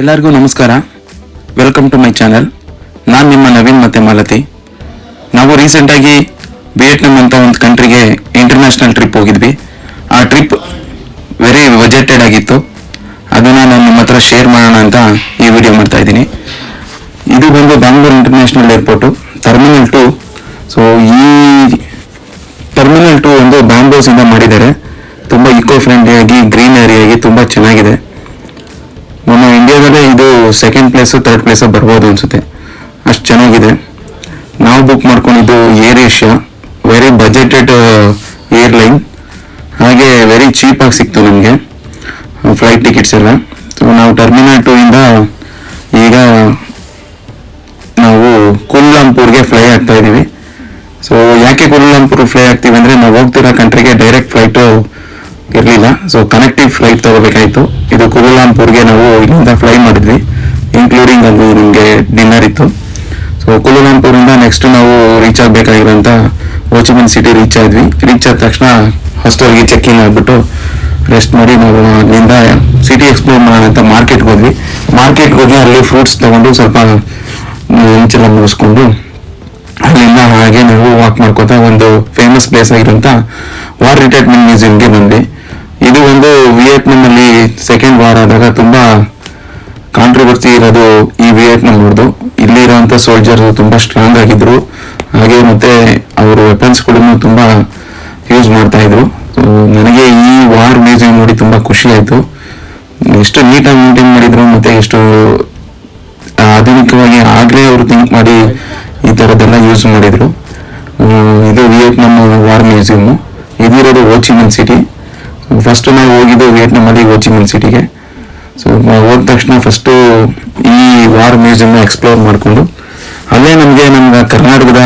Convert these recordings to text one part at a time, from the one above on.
ಎಲ್ಲರಿಗೂ ನಮಸ್ಕಾರ. Welcome to my channel ನಾನು ನಿಮ್ಮ ನವೀನ್ ಮತ್ತೆ ಮಾಲತಿ. ನಾವು ರೀಸೆಂಟಾಗಿ ವಿಯೆಟ್ನಾಮ್ ಅಂತ ಒಂದು ಕಂಟ್ರಿಗೆ ಇಂಟರ್ನ್ಯಾಷನಲ್ ಟ್ರಿಪ್ ಹೋಗಿದ್ವಿ. ಆ ಟ್ರಿಪ್ ವೆರಿ ಬಜೆಟೆಡ್ ಆಗಿತ್ತು. ಅದನ್ನು ನಾನು ನಿಮ್ಮ ಹತ್ರ ಶೇರ್ ಮಾಡೋಣ ಅಂತ ಈ ವಿಡಿಯೋ ಮಾಡ್ತಾ ಇದ್ದೀನಿ. ಇದು ಬಂದು Bangalore international airport terminal two so ಈ ಟರ್ಮಿನಲ್ ಟು ಒಂದು ಬ್ಯಾಂಬೂಸ್ ಇಂದ ಮಾಡಿದ್ದಾರೆ. ತುಂಬ ಇಕೋ ಫ್ರೆಂಡ್ಲಿ ಆಗಿ, ತುಂಬ ಚೆನ್ನಾಗಿದೆ. ಸೆಕೆಂಡ್ ಪ್ಲೇಸು ತರ್ಡ್ ಪ್ಲೇಸು ಬರ್ಬೋದು ಅನ್ಸುತ್ತೆ. ಅಷ್ಟು ಚೆನ್ನಾಗಿದೆ. ನಾವು ಬುಕ್ ಮಾಡ್ಕೊಂಡಿದ್ದು air Asia very budgeted airline ಹಾಗೆ ವೆರಿ ಚೀಪಾಗಿ ಸಿಕ್ತು ನಮಗೆ ಫ್ಲೈಟ್ ಟಿಕೆಟ್ಸ್ ಎಲ್ಲ. ಸೊ ನಾವು ಟರ್ಮಿನಲ್ ಟೂ ಇಂದ ಈಗ ನಾವು ಕುಲ್ಲಾಂಪುರ್ಗೆ ಫ್ಲೈ ಆಗ್ತಾ ಇದ್ದೀವಿ ಸೊ ಯಾಕೆ ಕುಲ್ಲಾಂಪುರ್ ಫ್ಲೈ ಆಗ್ತೀವಿ ಅಂದರೆ ನಾವು ಹೋಗ್ತಿರೋ ಕಂಟ್ರಿಗೆ ಡೈರೆಕ್ಟ್ ಫ್ಲೈಟು ಇರಲಿಲ್ಲ. ಸೊ ಕನೆಕ್ಟಿವ್ ಫ್ಲೈಟ್ ತಗೋಬೇಕಾಯಿತು. ಇದು ಕುಲ್ಲಾಂಪುರ್ಗೆ ನಾವು ಇಲ್ಲಿಂದ ಫ್ಲೈ ಮಾಡಿದ್ವಿ. ಇನ್ಕ್ಲೂಡಿಂಗ್ ಅದು ನಿಮಗೆ ಡಿನ್ನರ್ ಇತ್ತು. ಸೊ ಕುಲಾಂಪುರಿಂದ ನೆಕ್ಸ್ಟ್ ನಾವು reach ಆಗಬೇಕಾಗಿರೋಂಥ Ho Chi Minh city reach ಆದ್ವಿ ರೀಚ್ ಆದ ತಕ್ಷಣ ಹಾಸ್ಟೆಲ್ಗೆ ಚೆಕ್ ಇನ್ ಆಗಿಬಿಟ್ಟು ರೆಸ್ಟ್ ಮಾಡಿ ನಾವು ಅಲ್ಲಿಂದ ಸಿಟಿ ಎಕ್ಸ್ಪ್ಲೋರ್ ಮಾಡೋಣ ಅಂತ ಮಾರ್ಕೆಟ್ಗೆ ಹೋದ್ವಿ. ಮಾರ್ಕೆಟ್ಗೆ ಹೋಗಿ ಅಲ್ಲಿ ಫ್ರೂಟ್ಸ್ ತಗೊಂಡು ಸ್ವಲ್ಪ ಮುಂಚೆಲ್ಲ ಮುಗಿಸ್ಕೊಂಡು ಅಲ್ಲಿಂದ ಹಾಗೆ ನಾವು ವಾಕ್ ಮಾಡ್ಕೋತಾ ಒಂದು ಫೇಮಸ್ ಪ್ಲೇಸ್ ಆಗಿರೋಂಥ ವಾರ್ ರಿಟೈರ್ಮೆಂಟ್ ಮ್ಯೂಸಿಯಂಗೆ ಬಂದ್ವಿ. ಇದು ಒಂದು ವಿಯೆಟ್ನಾಮಲ್ಲಿ ಸೆಕೆಂಡ್ ವಾರ್ ಆದಾಗ ತುಂಬಾ ಕಾಂಟ್ರವರ್ಸಿ ಇರೋದು ಈ ವಿಯೆಟ್ನಾಮ್ ಅವ್ರದ್ದು ಇಲ್ಲಿ ಇರುವಂತ ಸೋಲ್ಜರ್ ತುಂಬಾ ಸ್ಟ್ರಾಂಗ್ ಆಗಿದ್ರು. ಹಾಗೆ ಮತ್ತೆ ಅವರು ವೆಪನ್ಸ್ ಕೂಡ ತುಂಬಾ ಯೂಸ್ ಮಾಡ್ತಾ ಇದ್ರು. ನನಗೆ ಈ ವಾರ್ ಮ್ಯೂಸಿಯಂ ನೋಡಿ ತುಂಬಾ ಖುಷಿ ಆಯ್ತು. ಎಷ್ಟು ನೀಟಾಗಿ ಮೇಂಟೈನ್ ಮಾಡಿದ್ರು ಮತ್ತೆ ಎಷ್ಟು ಆಧುನಿಕವಾಗಿ ಆಗ್ಲೇ ಅವರು ಥಿಂಕ್ ಮಾಡಿ ಈ ತರದೆಲ್ಲ ಯೂಸ್ ಮಾಡಿದ್ರು. ಇದು Vietnam war museum ಇದಿರೋದು Ho Chi Minh city first ನಾವು ಹೋಗಿದ್ದು ವಿಯೆಟ್ನಾಮಲ್ಲಿ ಓಚಿಮನ್ ಸಿಟಿಗೆ ಸೊ ಹೋದ ತಕ್ಷಣ ಫಸ್ಟು ಈ ವಾರ್ ಮ್ಯೂಸಿಯಂ ಎಕ್ಸ್ಪ್ಲೋರ್ ಮಾಡಿಕೊಂಡು, ಅಲ್ಲೇ ನಮಗೆ ನಮ್ಮ ಕರ್ನಾಟಕದ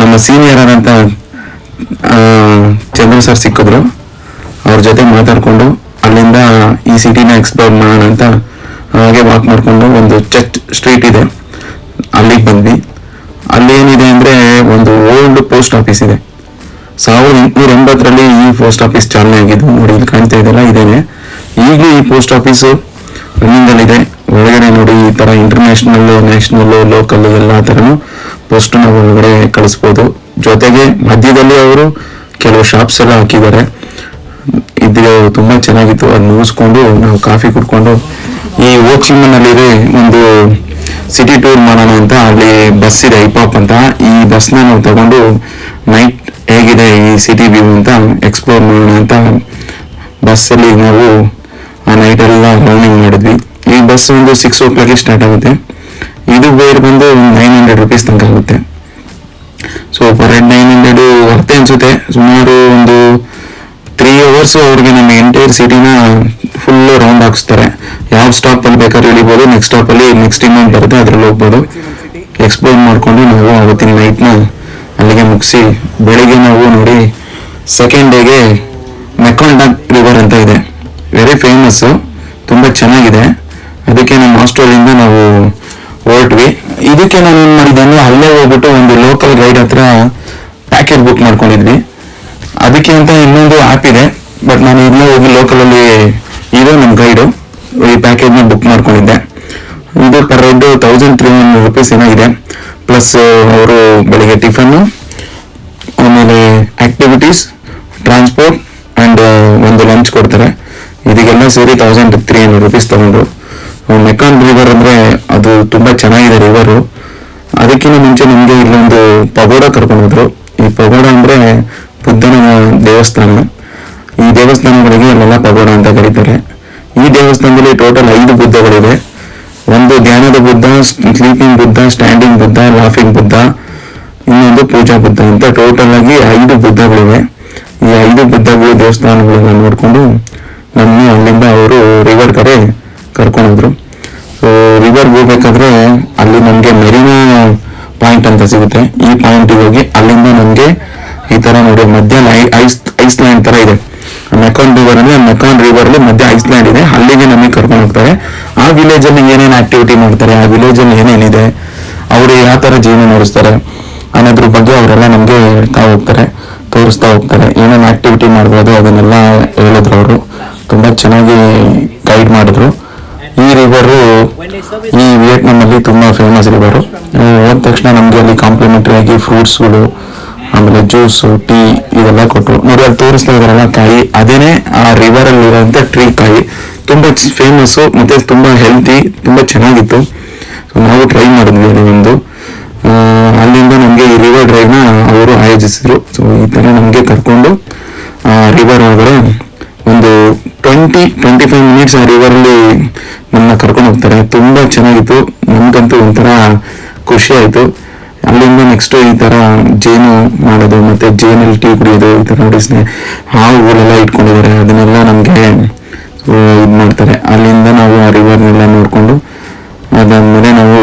ನಮ್ಮ ಸೀನಿಯರ್ ಆದಂಥ ಚಂದ್ರ ಸರ್ ಸಿಕ್ಕಿದ್ರು. ಅವ್ರ ಜೊತೆ ಮಾತಾಡಿಕೊಂಡು ಅಲ್ಲಿಂದ ಈ ಸಿಟಿನ ಎಕ್ಸ್ಪ್ಲೋರ್ ಮಾಡೋಣ ಅಂತ ಹಾಗೆ ವಾಕ್ ಮಾಡಿಕೊಂಡು ಒಂದು ಚರ್ಚ್ ಸ್ಟ್ರೀಟ್ ಇದೆ. ಅಲ್ಲಿಗೆ ಬಂದ್ವಿ. ಅಲ್ಲೇನಿದೆ ಅಂದ್ರೆ ಒಂದು ಓಲ್ಡ್ ಪೋಸ್ಟ್ ಆಫೀಸ್ ಇದೆ. ಸಾವಿರದ ಎಂಟುನೂರ ಎಂಬತ್ತರಲ್ಲಿ ಈ ಪೋಸ್ಟ್ ಆಫೀಸ್ ಚಾಲನೆ ಆಗಿದ್ದು ನೋಡಿ, ಇಲ್ಲಿ ಕಾಣ್ತಾ ಇದೆಲ್ಲ ಇದೇನೆ. ಈಗಲೂ ಈ ಪೋಸ್ಟ್ ಆಫೀಸು ಇದೆ ಒಳಗಡೆ ನೋಡಿ ಈ ತರ ಇಂಟರ್ನ್ಯಾಷನಲ್ ನ್ಯಾಷನಲ್ ಲೋಕಲ್ ಎಲ್ಲ ತರನು ಪೋಸ್ಟ್ ನಾವು ಒಳಗಡೆ ಕಳಿಸ್ಬೋದು. ಜೊತೆಗೆ ಮಧ್ಯದಲ್ಲಿ ಅವರು ಕೆಲವು ಶಾಪ್ಸ್ ಎಲ್ಲ ಹಾಕಿದ್ದಾರೆ. ಇದು ತುಂಬಾ ಚೆನ್ನಾಗಿತ್ತು. ಅದು ಮುಗಿಸ್ಕೊಂಡು ನಾವು ಕಾಫಿ ಕುಡ್ಕೊಂಡು ಈ ಓಚಿಮನ್ ಅಲ್ಲಿ ಒಂದು ಸಿಟಿ ಟೂರ್ ಮಾಡೋಣ ಅಂತ ಅಲ್ಲಿ ಬಸ್ ಇದೆ ಐಪಾಪ್ ಅಂತ. ಈ ಬಸ್ನ ನಾವು ತಗೊಂಡು ನೈಟ್ ಹೇಗಿದೆ ಈ ಸಿಟಿ ವ್ಯೂ ಅಂತ ಎಕ್ಸ್ಪ್ಲೋರ್ ಮಾಡೋಣ ಅಂತ ಬಸ್ಸಲ್ಲಿ ನಾವು ನೈಟ್ ಎಲ್ಲ ಮಾಡಿದ್ವಿ. ಈ ಬಸ್ ಒಂದು ಸಿಕ್ಸ್ ಓ ಕ್ಲಾಕ್ ಸ್ಟಾರ್ಟ್ ಆಗುತ್ತೆ. ಇದು ಬೇರೆ ಬಂದು ನೈನ್ ಹಂಡ್ರೆಡ್ ರುಪೀಸ್ ತನಕ ಆಗುತ್ತೆ. So per head nine hundred Varthe ಅನ್ಸುತ್ತೆ ಸುಮಾರು ಒಂದು ತ್ರೀ ಅವರ್ಸ್ ಅವ್ರಿಗೆ ನಮ್ಮ ಎಂಟೈರ್ ಸಿಟಿನ ಫುಲ್ ರೌಂಡ್ ಹಾಕಿಸ್ತಾರೆ. ಯಾವ ಸ್ಟಾಪ್ ಅಲ್ಲಿ ಬೇಕಾದ್ರೆ ಇಳಿಬೋದು ನೆಕ್ಸ್ಟ್ ಸ್ಟಾಪ್ ಅಲ್ಲಿ ನೆಕ್ಸ್ಟ್ ಇನ್ನೊಂದು ಬರುತ್ತೆ, ಅದ್ರಲ್ಲಿ ಹೋಗ್ಬೋದು. ಎಕ್ಸ್ಪ್ಲೋರ್ ಮಾಡ್ಕೊಂಡು ನಾವು ಅವತ್ತಿನ ನೈಟ್ನ ಅಲ್ಲಿಗೆ ಮುಗಿಸಿ, ಬೆಳಿಗ್ಗೆ ನಾವು ನೋಡಿ ಸೆಕೆಂಡ್ ಡೇಗೆ ಮೆಕಾಂಡಾಕ್ ರಿವರ್ ಅಂತ ಇದೆ. ವೆರಿ ಫೇಮಸ್ಸು ತುಂಬಾ ಚೆನ್ನಾಗಿದೆ. ಅದಕ್ಕೆ ನಮ್ಮ ಹಾಸ್ಟೆಲಿಂದ ನಾವು ಹೊರಟ್ವಿ. ಇದಕ್ಕೆ ನಾನು ಏನು ಮಾಡಿದ್ದೆ ಅಂದ್ರೆ ಅಲ್ಲೇ ಹೋಗ್ಬಿಟ್ಟು ಒಂದು ಲೋಕಲ್ ಗೈಡ್ ಹತ್ರ ಪ್ಯಾಕೇಜ್ ಬುಕ್ ಮಾಡ್ಕೊಂಡಿದ್ವಿ. ಅದಕ್ಕೆ ಅಂತ ಇನ್ನೊಂದು ಆ್ಯಪ್ ಇದೆ. ಬಟ್ ನಾನು ಇಲ್ಲೇ ಹೋಗಿ ಲೋಕಲ್ ಅಲ್ಲಿ ಇದು ನಮ್ಮ ಗೈಡು ಈ ಪ್ಯಾಕೇಜ್ನ ಬುಕ್ ಮಾಡ್ಕೊಂಡಿದ್ದೆ. ಇದು per head thousand three hundred rupees ಏನಾಗಿದೆ. ಪ್ಲಸ್ ಅವರು ಬೆಳಿಗ್ಗೆ ಟಿಫನ್ನು ಆಮೇಲೆ ಆಕ್ಟಿವಿಟೀಸ್ ಟ್ರಾನ್ಸ್ಪೋರ್ಟ್ ಅಂಡ್ ಒಂದು ಲಂಚ್ ಕೊಡ್ತಾರೆ. ಇದಕ್ಕೆಲ್ಲ ಸೇರಿ ತೌಸಂಡ್ ತ್ರೀ ಹಂಡ್ರೆಡ್ ರುಪೀಸ್ ತಗೊಂಡ್ರು ಮೆಕಾನ್ ರಿವರ್ ಅಂದ್ರೆ ಅದು ತುಂಬಾ ಚೆನ್ನಾಗಿದೆ ರಿವರು ಅದಕ್ಕಿಂತ ಮುಂಚೆ ನಮಗೆ ಇಲ್ಲೊಂದು ಪಗೋಡ ಕರ್ಕೊಂಡು ಹೋದ್ರು. ಈ ಪಗೋಡ ಅಂದ್ರೆ ಬುದ್ಧನ ದೇವಸ್ಥಾನ. ಈ ದೇವಸ್ಥಾನಗಳಿಗೆ ಅಲ್ಲೆಲ್ಲ ಪಗೋಡ ಅಂತ ಕರೀತಾರೆ. ಈ ದೇವಸ್ಥಾನದಲ್ಲಿ ಟೋಟಲ್ ಐದು ಬುದ್ಧಗಳಿವೆ. ಒಂದು ಧ್ಯಾನದ Buddha sleeping Buddha standing Buddha laughing Buddha, ಇನ್ನೊಂದು ಪೂಜಾ ಬುದ್ಧ ಅಂತ ಟೋಟಲ್ ಆಗಿ ಐದು ಬುದ್ಧಗಳಿವೆ. ಈ ಐದು ಬುದ್ಧಗಳು ದೇವಸ್ಥಾನಗಳನ್ನ ನೋಡ್ಕೊಂಡು ನಮ್ಮ ಅಲ್ಲಿಂದ ಅವರು ರಿವರ್ ಕಡೆ ಕರ್ಕೊಂಡೋದ್ರು ಸೊ ರಿವರ್ ಹೋಗ್ಬೇಕಾದ್ರೆ ಅಲ್ಲಿ ನಮಗೆ ಮೆರಿನಾ ಪಾಯಿಂಟ್ ಅಂತ ಸಿಗುತ್ತೆ. ಈ ಪಾಯಿಂಟಿಗೆ ಹೋಗಿ ಅಲ್ಲಿಂದ ನಮಗೆ ಈ ತರ ನೋಡಿ, ಮಧ್ಯ ಐಸ್ ಐಸ್ಲ್ಯಾಂಡ್ ತರ ಇದೆ. ಮೆಕಾನ್ ರಿವರ್ ಅಂದ್ರೆ ಮೆಕಾನ್ ರಿವರ್ ಅಲ್ಲಿ ಮಧ್ಯ ಐಸ್ಲ್ಯಾಂಡ್ ಇದೆ. ಅಲ್ಲಿಗೆ ನಮಗೆ ಕರ್ಕೊಂಡು ಹೋಗ್ತಾರೆ. ಆ ವಿಲೇಜ್ ಅಲ್ಲಿ ಏನೇನು ಆಕ್ಟಿವಿಟಿ ಮಾಡ್ತಾರೆ, ಆ ವಿಲೇಜ್ ಅಲ್ಲಿ ಏನೇನಿದೆ, ಅವರು ಯಾವ ತರ ಜೀವನ ನಡೆಸ್ತಾರೆ ಅನ್ನೋದ್ರ ಬಗ್ಗೆ ಅವರೆಲ್ಲ ನಮಗೆ ಹೇಳ್ತಾ ಹೋಗ್ತಾರೆ, ತೋರಿಸ್ತಾ ಹೋಗ್ತಾರೆ. ಏನೇನು ಆಕ್ಟಿವಿಟಿ ಮಾಡ್ಬೋದು ಅದನ್ನೆಲ್ಲ ಹೇಳಿದ್ರು ಅವರು. ಚೆನ್ನಾಗಿ ಗೈಡ್ ಮಾಡಿದ್ರು. ಈ ರಿವರು ಈ ವಿಯೆಟ್ನಾಮಲ್ಲಿ ತುಂಬಾ ಫೇಮಸ್ ರಿವರು ಹೋದ ತಕ್ಷಣ ನಮಗೆ ಅಲ್ಲಿ ಕಾಂಪ್ಲಿಮೆಂಟರಿ ಆಗಿ ಫ್ರೂಟ್ಸ್ಗಳು ಆಮೇಲೆ ಜ್ಯೂಸು ಟೀ ಇದೆಲ್ಲ ಕೊಟ್ಟರು ನೋಡಿ, ಅಲ್ಲಿ ತೋರಿಸ್ತಾ ಇದಾರಲ್ಲ ಕಾಯಿ. ಅದೇನೆ ಆ ರಿವರ್ ಅಲ್ಲಿ ಇರೋಂಥ ಟ್ರೀ ಕಾಯಿ. ತುಂಬಾ ಫೇಮಸ್ ಮತ್ತೆ ತುಂಬಾ ಹೆಲ್ತಿ ತುಂಬಾ ಚೆನ್ನಾಗಿತ್ತು. ಸೊ ನಾವು ಟ್ರೈ ಮಾಡಿದ್ವಿ ಅಲ್ಲಿ ಒಂದು. ಅಲ್ಲಿಂದ ನಮಗೆ ಈ ರಿವರ್ ಡ್ರೈವ್ನ ಅವರು ಆಯೋಜಿಸಿದ್ರು. ಸೊ ಈ ಥರ ನಮಗೆ ಕರ್ಕೊಂಡು ರಿವರ್ ಒಳಗಡೆ ಒಂದು ಟ್ವೆಂಟಿ ಟ್ವೆಂಟಿ ಫೈವ್ ಮಿನಿಟ್ಸ್ ಆ ರಿವರಲ್ಲಿ ನಮ್ಮನ್ನ ಕರ್ಕೊಂಡು ಹೋಗ್ತಾರೆ. ತುಂಬ ಚೆನ್ನಾಗಿತ್ತು. ನಮಗಂತೂ ಒಂಥರ ಖುಷಿ ಆಯಿತು. ಅಲ್ಲಿಂದ ನೆಕ್ಸ್ಟ್ ಈ ಥರ ಜೇನು ಮಾಡೋದು, ಮತ್ತು ಜೇನಲ್ಲಿ ಟೀ ಕುಡಿಯೋದು, ಈ ಥರ ನೋಡಿ ಹಾವುಗಳೆಲ್ಲ ಇಟ್ಕೊಂಡಿದ್ದಾರೆ. ಅದನ್ನೆಲ್ಲ ನಮಗೆ ಇದು ಮಾಡ್ತಾರೆ. ಅಲ್ಲಿಂದ ನಾವು ಆ ರಿವರ್ನೆಲ್ಲ ನೋಡಿಕೊಂಡು, ಅದಾದಮೇಲೆ ನಾವು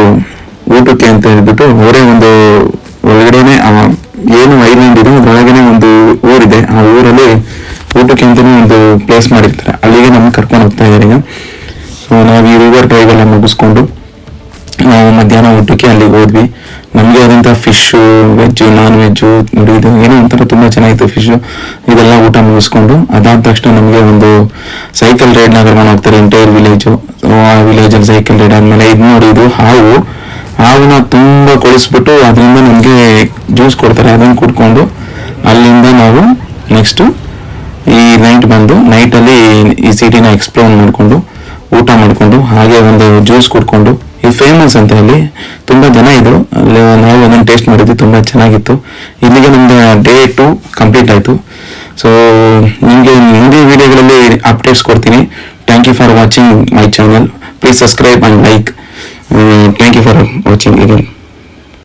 ಊಟಕ್ಕೆ ಅಂತ ಹೇಳ್ಬಿಟ್ಟು ಅವರೇ ಒಂದು ಒಳಗಡೆನೆ ಏನು ಐಲ್ಯಾಂಡ್ ಇದೆ, ಅದ್ರೊಳಗನೆ ಒಂದು ಊರಿದೆ. ಆ ಊರಲ್ಲಿ ಊಟಕ್ಕೆ ಅಂತಲೇ ಒಂದು ಪ್ಲೇಸ್ ಮಾಡಿರ್ತಾರೆ ಅಲ್ಲಿಗೆ ನಮ್ಗೆ ಕರ್ಕೊಂಡು ಹೋಗ್ತಾ ಇದ್ದಾರೆ ಈಗ ಸೊ ನಾವು ಈ ರಿವರ್ ಡ್ರೈವ್ ಎಲ್ಲ ಮುಗಿಸ್ಕೊಂಡು, ನಾವು ಮಧ್ಯಾಹ್ನ ಊಟಕ್ಕೆ ಅಲ್ಲಿಗೆ ಹೋದ್ವಿ. ನಮಗೆ ಆದಂಥ ಫಿಶ್ಶು ವೆಜ್ಜು ನಾನ್ ವೆಜ್ಜು ನೋಡಿ ಇದು ಏನೋ ಒಂಥರ ತುಂಬ ಚೆನ್ನಾಗಿತ್ತು ಫಿಶ್ಶು ಇದೆಲ್ಲ ಊಟ ಮುಗಿಸ್ಕೊಂಡು, ಅದಾದ ತಕ್ಷಣ ನಮಗೆ ಒಂದು ಸೈಕಲ್ ರೈಡ್ನ ಕರ್ಕೊಂಡು ಹೋಗ್ತಾರೆ ಎಂಟೈರ್ ವಿಲೇಜು ಆ ವಿಲೇಜಲ್ಲಿ ಸೈಕಲ್ ರೈಡ್ ಆದಮೇಲೆ ಇದು ನೋಡಿ, ಇದು ಹಾವು. ಹಾವನ್ನ ತುಂಬ ಕೊಳಿಸ್ಬಿಟ್ಟು ಅದರಿಂದ ನಮಗೆ ಜ್ಯೂಸ್ ಕೊಡ್ತಾರೆ, ಅದನ್ನು ಕುಡ್ಕೊಂಡು ಅಲ್ಲಿಂದ ನಾವು ನೆಕ್ಸ್ಟು ಈ ನೈಟ್ ಬಂದು ನೈಟಲ್ಲಿ ಈ ಸಿಟಿನ ಎಕ್ಸ್ಪ್ಲೋರ್ ಮಾಡಿಕೊಂಡು ಊಟ ಮಾಡಿಕೊಂಡು, ಹಾಗೆ ಒಂದು ಜ್ಯೂಸ್ ಕುಡ್ಕೊಂಡು ಇದು ಫೇಮಸ್ ಅಂತ ಹೇಳಿ ತುಂಬ ಜನ ಇದ್ರು. ಅಲ್ಲಿ ನಾವು ಅದನ್ನು ಟೇಸ್ಟ್ ಮಾಡಿದ್ವಿ, ತುಂಬ ಚೆನ್ನಾಗಿತ್ತು. ಇಲ್ಲಿಗೆ ನಮ್ದು ಡೇ ಟು ಕಂಪ್ಲೀಟ್ ಆಯಿತು. ಸೊ ನಿಮಗೆ ಮುಂದಿನ ವಿಡಿಯೋಗಳಲ್ಲಿ ಅಪ್ಡೇಟ್ಸ್ ಕೊಡ್ತೀನಿ. Thank you for watching my channel please subscribe and like thank you for watching again.